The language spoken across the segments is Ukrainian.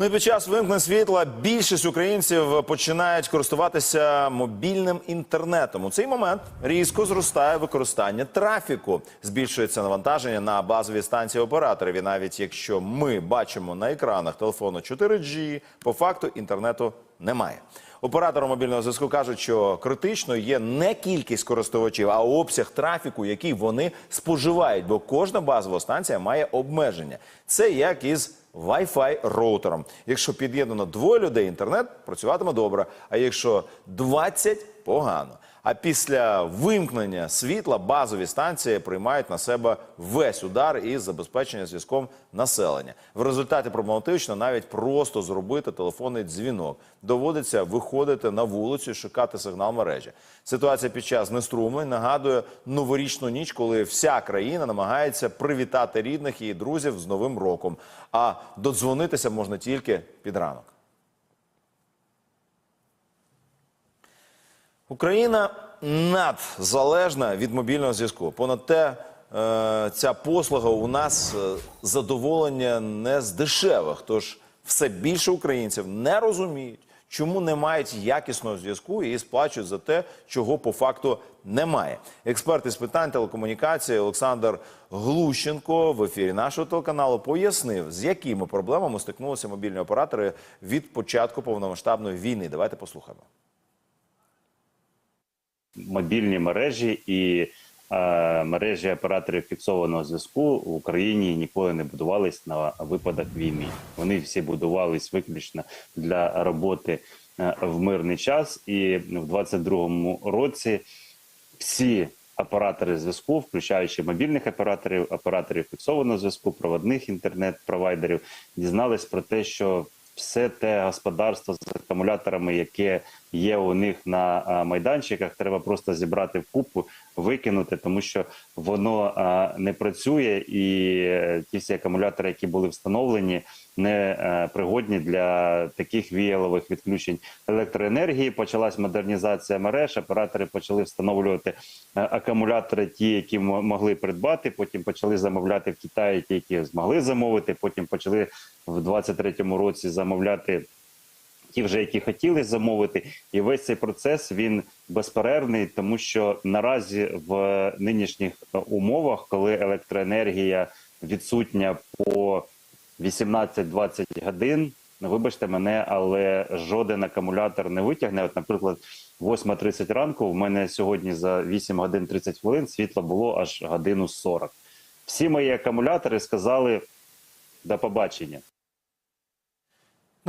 Ну і під час вимкнень світла більшість українців починають користуватися мобільним інтернетом. У цей момент різко зростає використання трафіку, збільшується навантаження на базові станції операторів. І навіть якщо ми бачимо на екранах телефону 4G, по факту інтернету немає. Оператори мобільного зв'язку кажуть, що критично є не кількість користувачів, а обсяг трафіку, який вони споживають, бо кожна базова станція має обмеження. Це як із Wi-Fi роутером. Якщо під'єднано двоє людей, інтернет працюватиме добре. А якщо 20 – погано. А після вимкнення світла базові станції приймають на себе весь удар із забезпечення зв'язком населення. В результаті проблематично навіть просто зробити телефонний дзвінок. Доводиться виходити на вулицю, і шукати сигнал мережі. Ситуація під час неструмлень нагадує новорічну ніч, коли вся країна намагається привітати рідних і друзів з Новим роком. А додзвонитися можна тільки під ранок. Україна надзалежна від мобільного зв'язку. Понад те, е, ця послуга у нас е, задоволення не з дешевих. Тож все більше українців не розуміють, чому не мають якісного зв'язку і сплачують за те, чого по факту немає. Експерт із питань телекомунікації Олександр Глущенко в ефірі нашого телеканалу пояснив, з якими проблемами стикнулися мобільні оператори від початку повномасштабної війни. Давайте послухаємо. Мобільні мережі і е, мережі операторів фіксованого зв'язку в Україні ніколи не будувались на випадок війни. Вони всі будувались виключно для роботи е, в мирний час. І в 22-му році всі оператори зв'язку, включаючи мобільних операторів, операторів фіксованого зв'язку, проводних інтернет-провайдерів, дізнались про те, що все те господарство з акумуляторами, яке є у них на майданчиках, треба просто зібрати в купу, викинути, тому що воно не працює, і е, ті всі акумулятори, які були встановлені, не е, пригодні для таких віялових відключень електроенергії. Почалась модернізація мереж. Оператори почали встановлювати е, акумулятори, ті, які могли придбати. Потім почали замовляти в Китаї, ті, які змогли замовити. Потім почали в 23-му році замовляти ті, вже які хотіли замовити, і весь цей процес він безперервний, тому що наразі в нинішніх е, умовах, коли електроенергія відсутня по 18-20 годин. Ну, вибачте мене, але жоден акумулятор не витягне. От, наприклад, 8.30 ранку в мене сьогодні за 8 годин 30 хвилин світло було аж годину 40. Всі мої акумулятори сказали до побачення.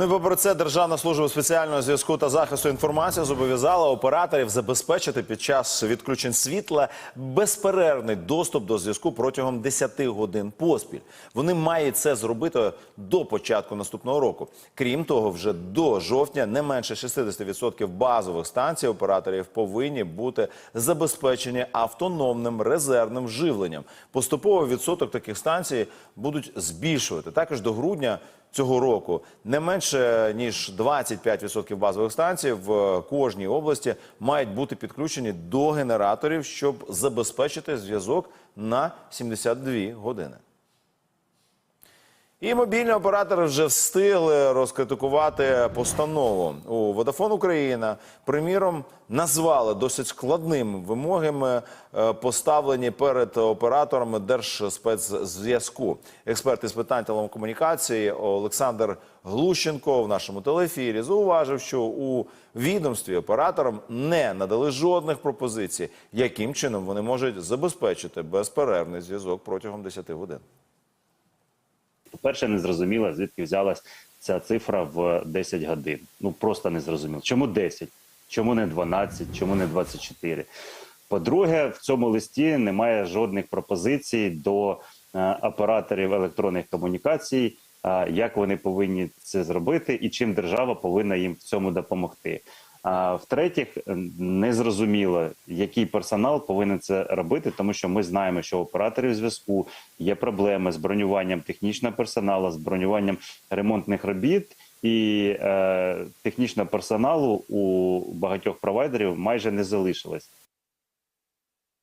Ну і попри це, Державна служба спеціального зв'язку та захисту інформації зобов'язала операторів забезпечити під час відключень світла безперервний доступ до зв'язку протягом 10 годин поспіль. Вони мають це зробити до початку наступного року. Крім того, вже до жовтня не менше 60% базових станцій операторів повинні бути забезпечені автономним резервним живленням. Поступово відсоток таких станцій будуть збільшувати. Також до грудня цього року не менше ніж 25% базових станцій в кожній області мають бути підключені до генераторів, щоб забезпечити зв'язок на 72 години. І мобільні оператори вже встигли розкритикувати постанову. У Vodafone Україна, приміром, назвали досить складними вимогами, е, поставлені перед операторами Держспецзв'язку. Експерт із питань телекомунікації Олександр Глущенко в нашому телеефірі зауважив, що у відомстві операторам не надали жодних пропозицій, яким чином вони можуть забезпечити безперервний зв'язок протягом 10 годин. По-перше, не зрозуміло, звідки взялась ця цифра в 10 годин. Ну просто не зрозуміло. Чому 10? Чому не 12? Чому не 24? По-друге, в цьому листі немає жодних пропозицій до е, операторів електронних комунікацій, е, як вони повинні це зробити, і чим держава повинна їм в цьому допомогти. А в-третіх, незрозуміло, який персонал повинен це робити, тому що ми знаємо, що операторів зв'язку є проблеми з бронюванням технічного персоналу, з бронюванням ремонтних робіт, і е, технічного персоналу у багатьох провайдерів майже не залишилось.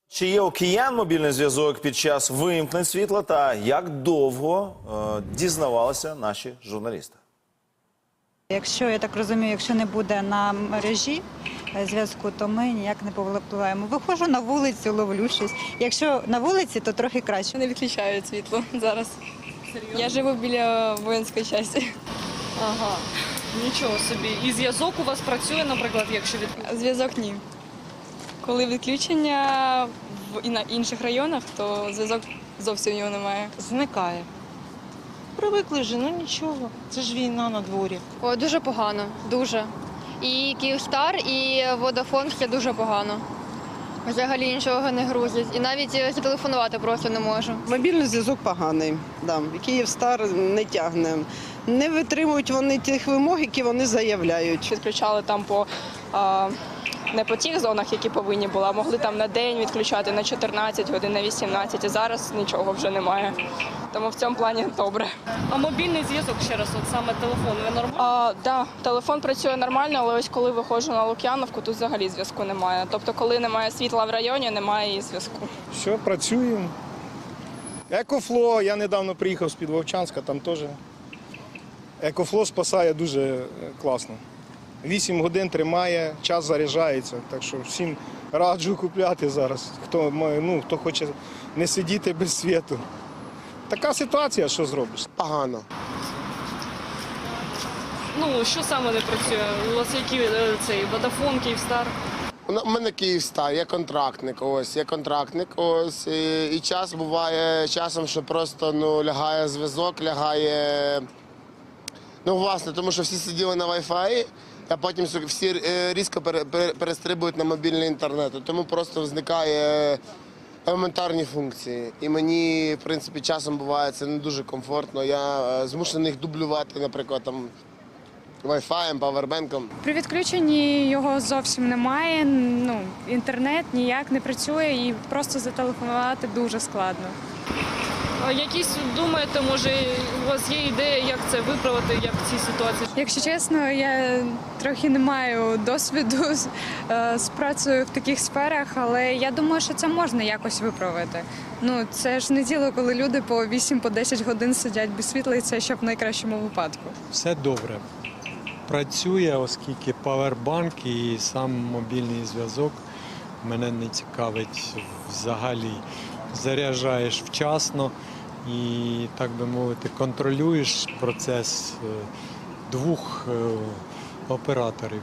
Чи є у киян мобільний зв'язок під час вимкнень світла та як довго е, дізнавалися наші журналісти? Якщо я так розумію, якщо не буде на мережі е, зв'язку, то ми ніяк не повпливаємо. Виходжу на вулицю, ловлю щось. Якщо на вулиці, то трохи краще. Не відключають світло зараз. Я живу біля воїнської частини. Ага, нічого собі. І зв'язок у вас працює, наприклад, якщо від Зв'язок ні. Коли відключення в і на інших районах, то зв'язок зовсім його немає. зникає. Привикли вже, ну нічого. Це ж війна на дворі. О, дуже погано, дуже. І Київстар, і Водафон ще дуже погано. Взагалі нічого не грузять. І навіть е, зателефонувати просто не можу. Мобільний зв'язок поганий. Да. Київстар не тягне. Не витримують вони тих вимог, які вони заявляють. Відключали там по а, не по тих зонах, які повинні були, а могли там на день відключати на 14 годин, на 18, а зараз нічого вже немає. Тому в цьому плані добре. а мобільний зв'язок ще раз, от саме телефон. Ви нормально? А, да, телефон працює нормально, але ось коли виходжу на Лук'яновку, тут взагалі зв'язку немає. Тобто, коли немає світла в районі, немає і зв'язку. Все, працюємо. Екофло, я недавно приїхав з-під Вовчанська, там теж. Екофло спасає дуже е, класно. 8 годин тримає, час заряджається. Так що всім раджу купляти зараз, хто, має- ну, хто хоче не сидіти без світу. Така ситуація, що зробиш? Погано. Ну що саме не працює? У вас які е, цей Vodafone, Київстар? У У мене Київстар, я контрактник. Ось, я контрактник. Ось і, і час буває часом, що просто ну лягає зв'язок, лягає. Ну, власне, тому що всі сиділи на Wi-Fi, а потім всі е, різко пере- пере- перестрибують на мобільний інтернет. Тому просто зникає елементарні функції. І мені, в принципі, часом буває це не дуже комфортно. Я е, змушений їх дублювати, наприклад, там Wi-Fi, павербенком. При відключенні його зовсім немає. Ну інтернет ніяк не працює і просто зателефонувати дуже складно. А якісь думаєте, може у вас є ідея, як це виправити, як в цій ситуації? Якщо чесно, я трохи не маю досвіду з, е, з працею в таких сферах, але я думаю, що це можна якось виправити. Ну це ж не діло, коли люди по 8-10 годин сидять без світла, і це ще в найкращому випадку. Все добре. Працює, оскільки павербанк і сам мобільний зв'язок мене не цікавить взагалі. Заряджаєш вчасно і, так би мовити, контролюєш процес е, двох е, операторів.